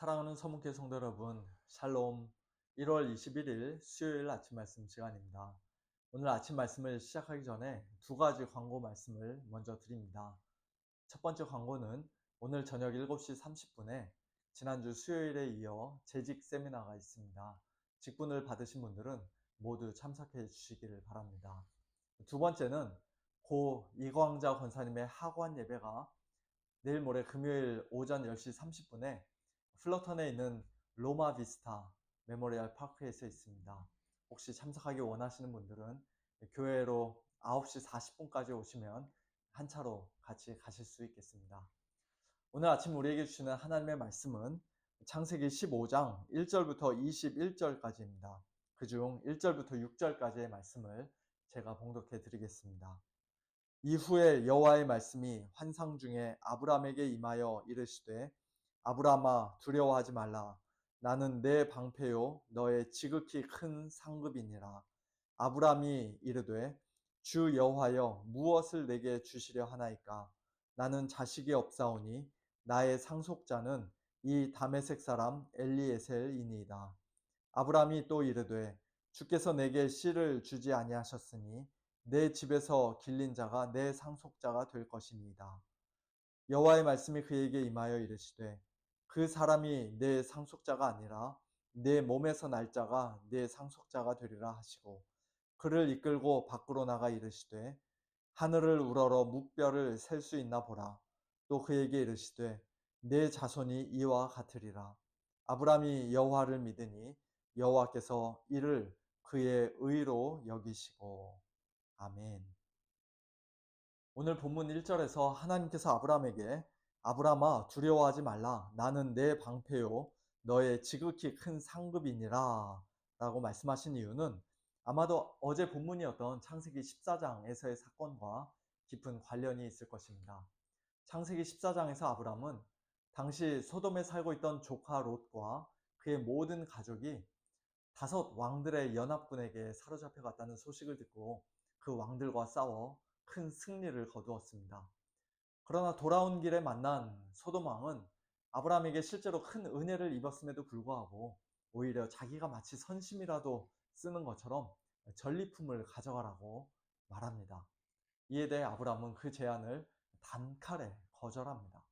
사랑하는 서문교 성도 여러분, 샬롬 1월 21일 수요일 아침 말씀 시간입니다. 오늘 아침 말씀을 시작하기 전에 두 가지 광고 말씀을 먼저 드립니다. 첫 번째 광고는 오늘 저녁 7시 30분에 지난주 수요일에 이어 재직 세미나가 있습니다. 직분을 받으신 분들은 모두 참석해 주시기를 바랍니다. 두 번째는 고 이광자 권사님의 학원 예배가 내일 모레 금요일 오전 10시 30분에 플러턴에 있는 로마 비스타 메모리얼 파크에서 있습니다. 혹시 참석하기 원하시는 분들은 교회로 9시 40분까지 오시면 한 차로 같이 가실 수 있겠습니다. 오늘 아침 우리에게 주시는 하나님의 말씀은 창세기 15장 1절부터 21절까지입니다. 그중 1절부터 6절까지의 말씀을 제가 봉독해 드리겠습니다. 이후에 여호와의 말씀이 환상 중에 아브람에게 임하여 이르시되 아브라함아 두려워하지 말라. 나는 내 방패요 너의 지극히 큰 상급이니라. 아브람이 이르되 주 여호와여 무엇을 내게 주시려 하나이까? 나는 자식이 없사오니 나의 상속자는 이 다메색 사람 엘리에셀이니이다. 아브람이 또 이르되 주께서 내게 씨를 주지 아니하셨으니 내 집에서 길린 자가 내 상속자가 될 것이니이다. 여호와의 말씀이 그에게 임하여 이르시되 그 사람이 내 상속자가 아니라 내 몸에서 날 자가 내 상속자가 되리라 하시고 그를 이끌고 밖으로 나가 이르시되 하늘을 우러러 묵별을 셀수 있나 보라. 또 그에게 이르시되 내 자손이 이와 같으리라. 아브람이 여호와를 믿으니 여호와께서 이를 그의 의로 여기시고. 아멘. 오늘 본문 1절에서 하나님께서 아브람에게 아브라마 두려워하지 말라 나는 내 방패요 너의 지극히 큰 상급이니라 라고 말씀하신 이유는 아마도 어제 본문이었던 창세기 14장에서의 사건과 깊은 관련이 있을 것입니다. 창세기 14장에서 아브람은 당시 소돔에 살고 있던 조카 롯과 그의 모든 가족이 다섯 왕들의 연합군에게 사로잡혀 갔다는 소식을 듣고 그 왕들과 싸워 큰 승리를 거두었습니다. 그러나 돌아온 길에 만난 소돔 왕은 아브라함에게 실제로 큰 은혜를 입었음에도 불구하고 오히려 자기가 마치 선심이라도 쓰는 것처럼 전리품을 가져가라고 말합니다. 이에 대해 아브라함은 그 제안을 단칼에 거절합니다.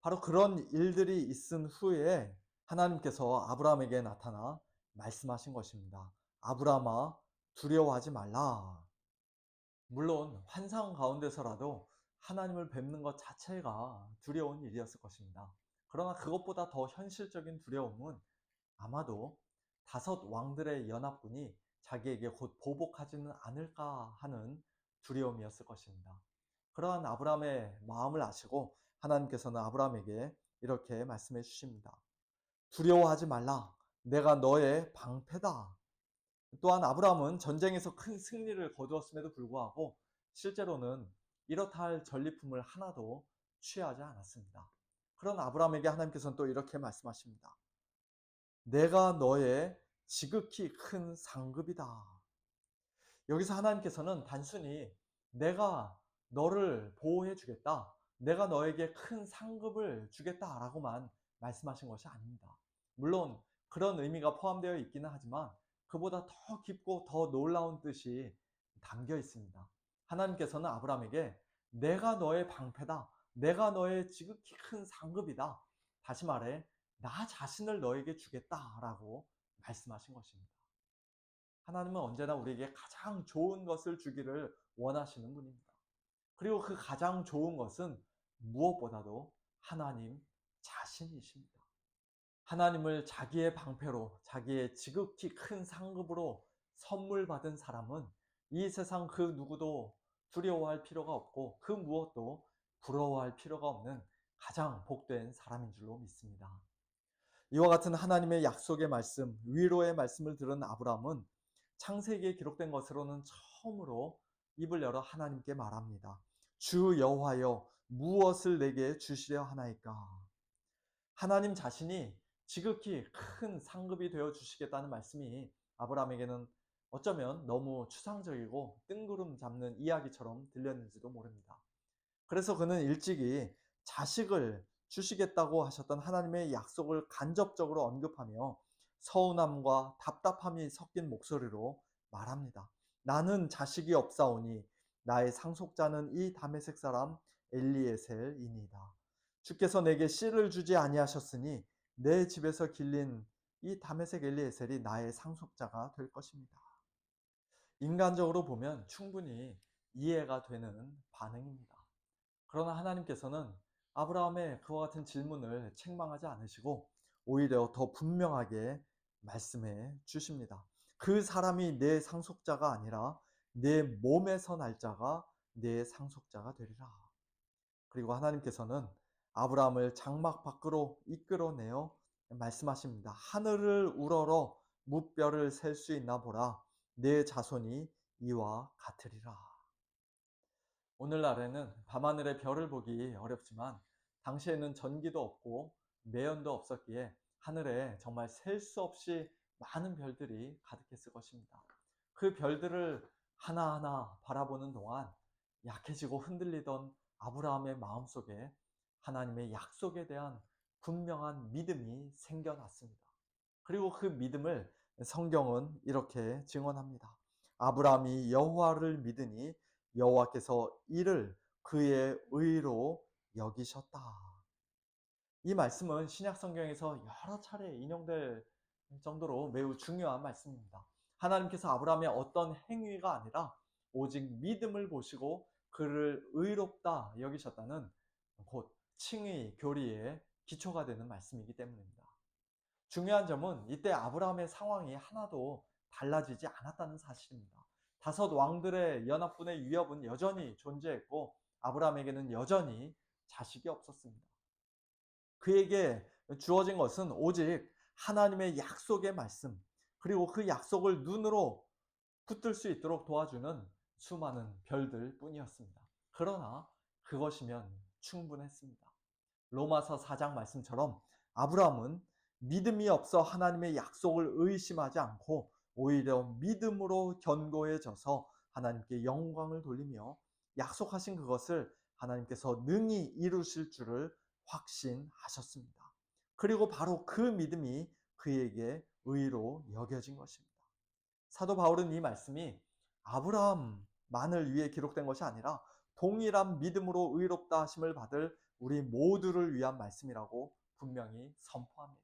바로 그런 일들이 있은 후에 하나님께서 아브라함에게 나타나 말씀하신 것입니다. 아브라함아 두려워하지 말라. 물론 환상 가운데서라도 하나님을 뵙는 것 자체가 두려운 일이었을 것입니다. 그러나 그것보다 더 현실적인 두려움은 아마도 다섯 왕들의 연합군이 자기에게 곧 보복하지는 않을까 하는 두려움이었을 것입니다. 그러한 아브라함의 마음을 아시고 하나님께서는 아브라함에게 이렇게 말씀해 주십니다. 두려워하지 말라. 내가 너의 방패다. 또한 아브라함은 전쟁에서 큰 승리를 거두었음에도 불구하고 실제로는 이렇다 할 전리품을 하나도 취하지 않았습니다. 그런 아브라함에게 하나님께서는 또 이렇게 말씀하십니다. 내가 너의 지극히 큰 상급이다. 여기서 하나님께서는 단순히 내가 너를 보호해 주겠다. 내가 너에게 큰 상급을 주겠다라고만 말씀하신 것이 아닙니다. 물론 그런 의미가 포함되어 있기는 하지만 그보다 더 깊고 더 놀라운 뜻이 담겨 있습니다. 하나님께서는 아브라함에게 내가 너의 방패다. 내가 너의 지극히 큰 상급이다. 다시 말해, 나 자신을 너에게 주겠다라고 말씀하신 것입니다. 하나님은 언제나 우리에게 가장 좋은 것을 주기를 원하시는 분입니다. 그리고 그 가장 좋은 것은 무엇보다도 하나님 자신이십니다. 하나님을 자기의 방패로, 자기의 지극히 큰 상급으로 선물 받은 사람은 이 세상 그 누구도 두려워할 필요가 없고 그 무엇도 부러워할 필요가 없는 가장 복된 사람인 줄로 믿습니다. 이와 같은 하나님의 약속의 말씀, 위로의 말씀을 들은 아브라함은 창세기에 기록된 것으로는 처음으로 입을 열어 하나님께 말합니다. 주 여호와여 무엇을 내게 주시려 하나이까? 하나님 자신이 지극히 큰 상급이 되어 주시겠다는 말씀이 아브라함에게는 어쩌면 너무 추상적이고 뜬구름 잡는 이야기처럼 들렸는지도 모릅니다. 그래서 그는 일찍이 자식을 주시겠다고 하셨던 하나님의 약속을 간접적으로 언급하며 서운함과 답답함이 섞인 목소리로 말합니다. 나는 자식이 없사오니 나의 상속자는 이 다메섹 사람 엘리에셀이니이다. 주께서 내게 씨를 주지 아니하셨으니 내 집에서 길린 이 다메섹 엘리에셀이 나의 상속자가 될 것입니다. 인간적으로 보면 충분히 이해가 되는 반응입니다. 그러나 하나님께서는 아브라함의 그와 같은 질문을 책망하지 않으시고 오히려 더 분명하게 말씀해 주십니다. 그 사람이 내 상속자가 아니라 내 몸에서 날짜가 내 상속자가 되리라. 그리고 하나님께서는 아브라함을 장막 밖으로 이끌어내어 말씀하십니다. 하늘을 우러러 무뼈를 셀 수 있나 보라. 내 자손이 이와 같으리라. 오늘날에는 밤하늘의 별을 보기 어렵지만 당시에는 전기도 없고 매연도 없었기에 하늘에 정말 셀 수 없이 많은 별들이 가득했을 것입니다. 그 별들을 하나하나 바라보는 동안 약해지고 흔들리던 아브라함의 마음속에 하나님의 약속에 대한 분명한 믿음이 생겨났습니다. 그리고 그 믿음을 성경은 이렇게 증언합니다. 아브라함이 여호와를 믿으니 여호와께서 이를 그의 의로 여기셨다. 이 말씀은 신약 성경에서 여러 차례 인용될 정도로 매우 중요한 말씀입니다. 하나님께서 아브라함의 어떤 행위가 아니라 오직 믿음을 보시고 그를 의롭다 여기셨다는 곧 칭의 교리의 기초가 되는 말씀이기 때문입니다. 중요한 점은 이때 아브라함의 상황이 하나도 달라지지 않았다는 사실입니다. 다섯 왕들의 연합군의 위협은 여전히 존재했고 아브라함에게는 여전히 자식이 없었습니다. 그에게 주어진 것은 오직 하나님의 약속의 말씀, 그리고 그 약속을 눈으로 붙들 수 있도록 도와주는 수많은 별들 뿐이었습니다. 그러나 그것이면 충분했습니다. 로마서 4장 말씀처럼 아브라함은 믿음이 없어 하나님의 약속을 의심하지 않고 오히려 믿음으로 견고해져서 하나님께 영광을 돌리며 약속하신 그것을 하나님께서 능히 이루실 줄을 확신하셨습니다. 그리고 바로 그 믿음이 그에게 의로 여겨진 것입니다. 사도 바울은 이 말씀이 아브라함만을 위해 기록된 것이 아니라 동일한 믿음으로 의롭다 하심을 받을 우리 모두를 위한 말씀이라고 분명히 선포합니다.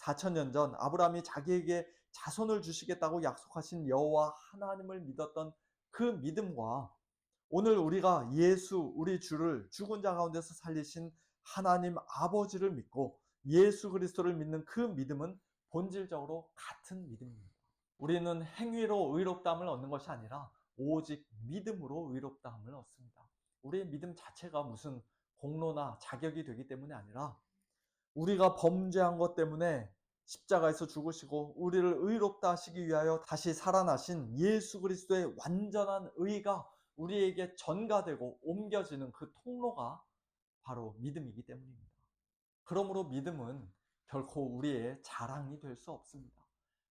4천년 전 아브라함이 자기에게 자손을 주시겠다고 약속하신 여호와 하나님을 믿었던 그 믿음과 오늘 우리가 예수 우리 주를 죽은 자 가운데서 살리신 하나님 아버지를 믿고 예수 그리스도를 믿는 그 믿음은 본질적으로 같은 믿음입니다. 우리는 행위로 의롭다함을 얻는 것이 아니라 오직 믿음으로 의롭다함을 얻습니다. 우리의 믿음 자체가 무슨 공로나 자격이 되기 때문이 아니라 우리가 범죄한 것 때문에 십자가에서 죽으시고 우리를 의롭다 하시기 위하여 다시 살아나신 예수 그리스도의 완전한 의가 우리에게 전가되고 옮겨지는 그 통로가 바로 믿음이기 때문입니다. 그러므로 믿음은 결코 우리의 자랑이 될 수 없습니다.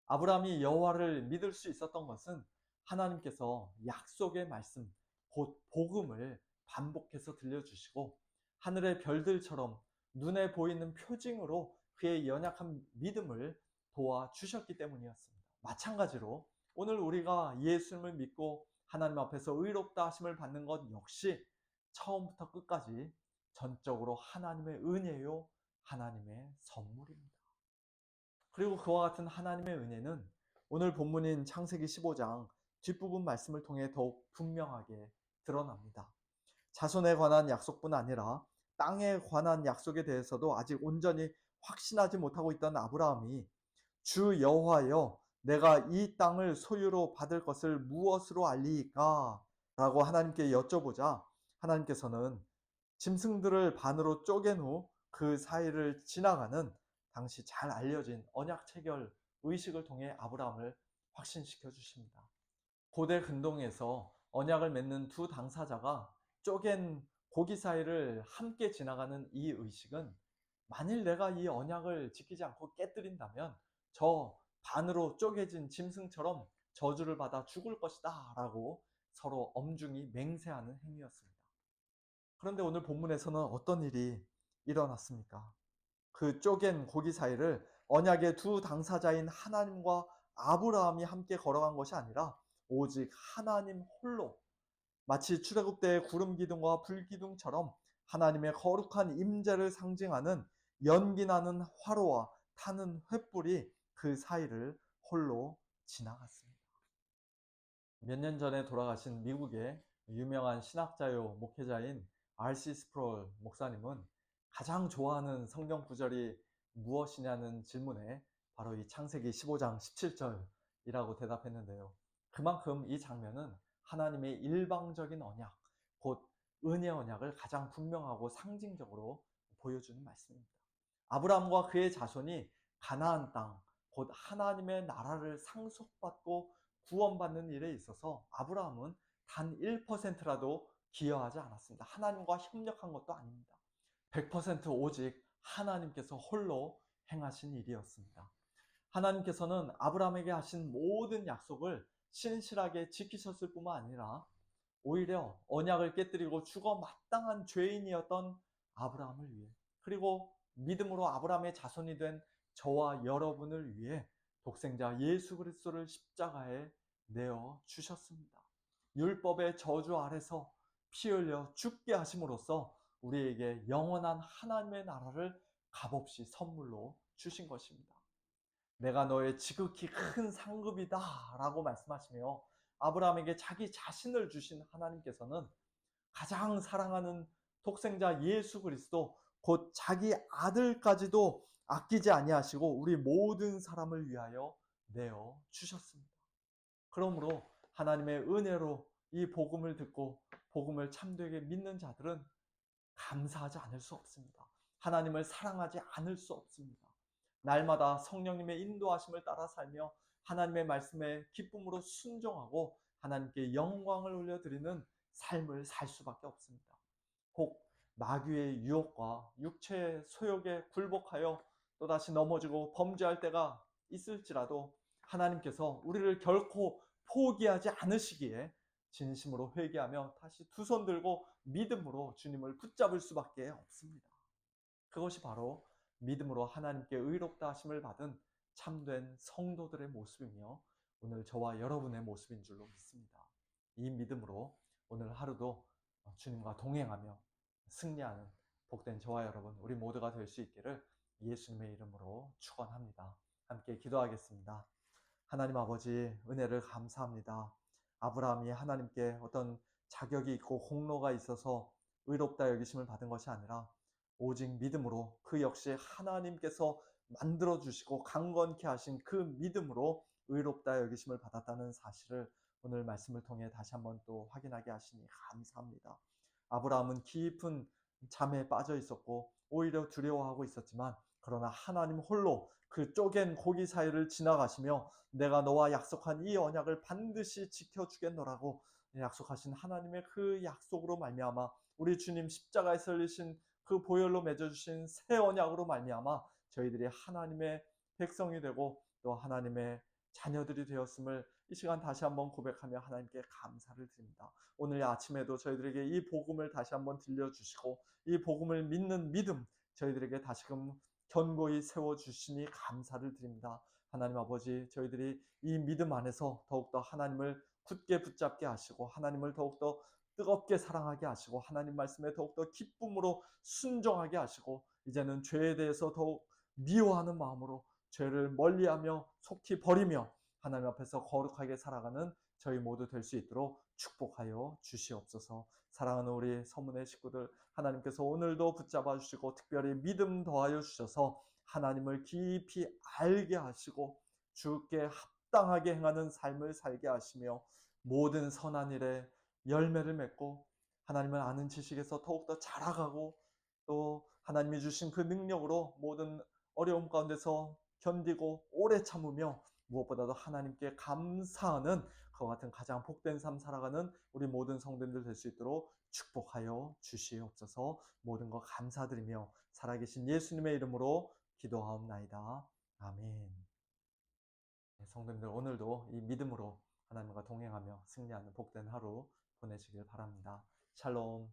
아브라함이 여호와를 믿을 수 있었던 것은 하나님께서 약속의 말씀, 곧 복음을 반복해서 들려주시고 하늘의 별들처럼 눈에 보이는 표징으로 그의 연약한 믿음을 도와주셨기 때문이었습니다. 마찬가지로 오늘 우리가 예수님을 믿고 하나님 앞에서 의롭다 하심을 받는 것 역시 처음부터 끝까지 전적으로 하나님의 은혜요, 하나님의 선물입니다. 그리고 그와 같은 하나님의 은혜는 오늘 본문인 창세기 15장 뒷부분 말씀을 통해 더욱 분명하게 드러납니다. 자손에 관한 약속뿐 아니라 땅에 관한 약속에 대해서도 아직 온전히 확신하지 못하고 있던 아브라함이 주 여호와여 내가 이 땅을 소유로 받을 것을 무엇으로 알리까? 라고 하나님께 여쭤보자 하나님께서는 짐승들을 반으로 쪼갠 후 그 사이를 지나가는 당시 잘 알려진 언약 체결 의식을 통해 아브라함을 확신시켜 주십니다. 고대 근동에서 언약을 맺는 두 당사자가 쪼갠 고기 사이를 함께 지나가는 이 의식은 만일 내가 이 언약을 지키지 않고 깨뜨린다면 저 반으로 쪼개진 짐승처럼 저주를 받아 죽을 것이다 라고 서로 엄중히 맹세하는 행위였습니다. 그런데 오늘 본문에서는 어떤 일이 일어났습니까? 그 쪼갠 고기 사이를 언약의 두 당사자인 하나님과 아브라함이 함께 걸어간 것이 아니라 오직 하나님 홀로 마치 출애굽 때의 구름 기둥과 불 기둥처럼 하나님의 거룩한 임재를 상징하는 연기 나는 화로와 타는 횃불이 그 사이를 홀로 지나갔습니다. 몇 년 전에 돌아가신 미국의 유명한 신학자요 목회자인 R.C. 스프롤 목사님은 가장 좋아하는 성경 구절이 무엇이냐는 질문에 바로 이 창세기 15장 17절이라고 대답했는데요. 그만큼 이 장면은 하나님의 일방적인 언약, 곧 은혜 언약을 가장 분명하고 상징적으로 보여주는 말씀입니다. 아브라함과 그의 자손이 가나안 땅, 곧 하나님의 나라를 상속받고 구원받는 일에 있어서 아브라함은 단 1%라도 기여하지 않았습니다. 하나님과 협력한 것도 아닙니다. 100% 오직 하나님께서 홀로 행하신 일이었습니다. 하나님께서는 아브라함에게 하신 모든 약속을 신실하게 지키셨을 뿐만 아니라 오히려 언약을 깨뜨리고 죽어 마땅한 죄인이었던 아브라함을 위해 그리고 믿음으로 아브라함의 자손이 된 저와 여러분을 위해 독생자 예수 그리스도를 십자가에 내어 주셨습니다. 율법의 저주 아래서 피 흘려 죽게 하심으로써 우리에게 영원한 하나님의 나라를 값없이 선물로 주신 것입니다. 내가 너의 지극히 큰 상급이다 라고 말씀하시며 아브라함에게 자기 자신을 주신 하나님께서는 가장 사랑하는 독생자 예수 그리스도 곧 자기 아들까지도 아끼지 아니하시고 우리 모든 사람을 위하여 내어 주셨습니다. 그러므로 하나님의 은혜로 이 복음을 듣고 복음을 참되게 믿는 자들은 감사하지 않을 수 없습니다. 하나님을 사랑하지 않을 수 없습니다. 날마다 성령님의 인도하심을 따라 살며 하나님의 말씀에 기쁨으로 순종하고 하나님께 영광을 올려드리는 삶을 살 수밖에 없습니다. 혹 마귀의 유혹과 육체의 소욕에 굴복하여 또다시 넘어지고 범죄할 때가 있을지라도 하나님께서 우리를 결코 포기하지 않으시기에 진심으로 회개하며 다시 두 손 들고 믿음으로 주님을 붙잡을 수밖에 없습니다. 그것이 바로 믿음으로 하나님께 의롭다 하심을 받은 참된 성도들의 모습이며 오늘 저와 여러분의 모습인 줄로 믿습니다. 이 믿음으로 오늘 하루도 주님과 동행하며 승리하는 복된 저와 여러분 우리 모두가 될 수 있기를 예수님의 이름으로 축원합니다. 함께 기도하겠습니다. 하나님 아버지 은혜를 감사합니다. 아브라함이 하나님께 어떤 자격이 있고 공로가 있어서 의롭다 여기심을 받은 것이 아니라 오직 믿음으로 그 역시 하나님께서 만들어 주시고 강건케 하신 그 믿음으로 의롭다 여기심을 받았다는 사실을 오늘 말씀을 통해 다시 한번 또 확인하게 하시니 감사합니다. 아브라함은 깊은 잠에 빠져 있었고 오히려 두려워하고 있었지만 그러나 하나님 홀로 그 쪼갠 고기 사이를 지나가시며 내가 너와 약속한 이 언약을 반드시 지켜주겠노라고 약속하신 하나님의 그 약속으로 말미암아 우리 주님 십자가에 설리신 그 보혈로 맺어주신 새 언약으로 말미암아 저희들이 하나님의 백성이 되고 또 하나님의 자녀들이 되었음을 이 시간 다시 한번 고백하며 하나님께 감사를 드립니다. 오늘 아침에도 저희들에게 이 복음을 다시 한번 들려주시고 이 복음을 믿는 믿음 저희들에게 다시금 견고히 세워주시니 감사를 드립니다. 하나님 아버지 저희들이 이 믿음 안에서 더욱더 하나님을 굳게 붙잡게 하시고 하나님을 더욱더 뜨겁게 사랑하게 하시고 하나님 말씀에 더욱더 기쁨으로 순종하게 하시고 이제는 죄에 대해서 더욱 미워하는 마음으로 죄를 멀리하며 속히 버리며 하나님 앞에서 거룩하게 살아가는 저희 모두 될 수 있도록 축복하여 주시옵소서. 사랑하는 우리 서문의 식구들 하나님께서 오늘도 붙잡아 주시고 특별히 믿음 더하여 주셔서 하나님을 깊이 알게 하시고 주께 합당하게 행하는 삶을 살게 하시며 모든 선한 일에 열매를 맺고 하나님을 아는 지식에서 더욱더 자라가고 또 하나님이 주신 그 능력으로 모든 어려움 가운데서 견디고 오래 참으며 무엇보다도 하나님께 감사하는 그와 같은 가장 복된 삶 살아가는 우리 모든 성도님들 될 수 있도록 축복하여 주시옵소서 모든 거 감사드리며 살아계신 예수님의 이름으로 기도하옵나이다. 아멘. 네, 성도님들 오늘도 이 믿음으로 하나님과 동행하며 승리하는 복된 하루 보내시길 바랍니다. 샬롬.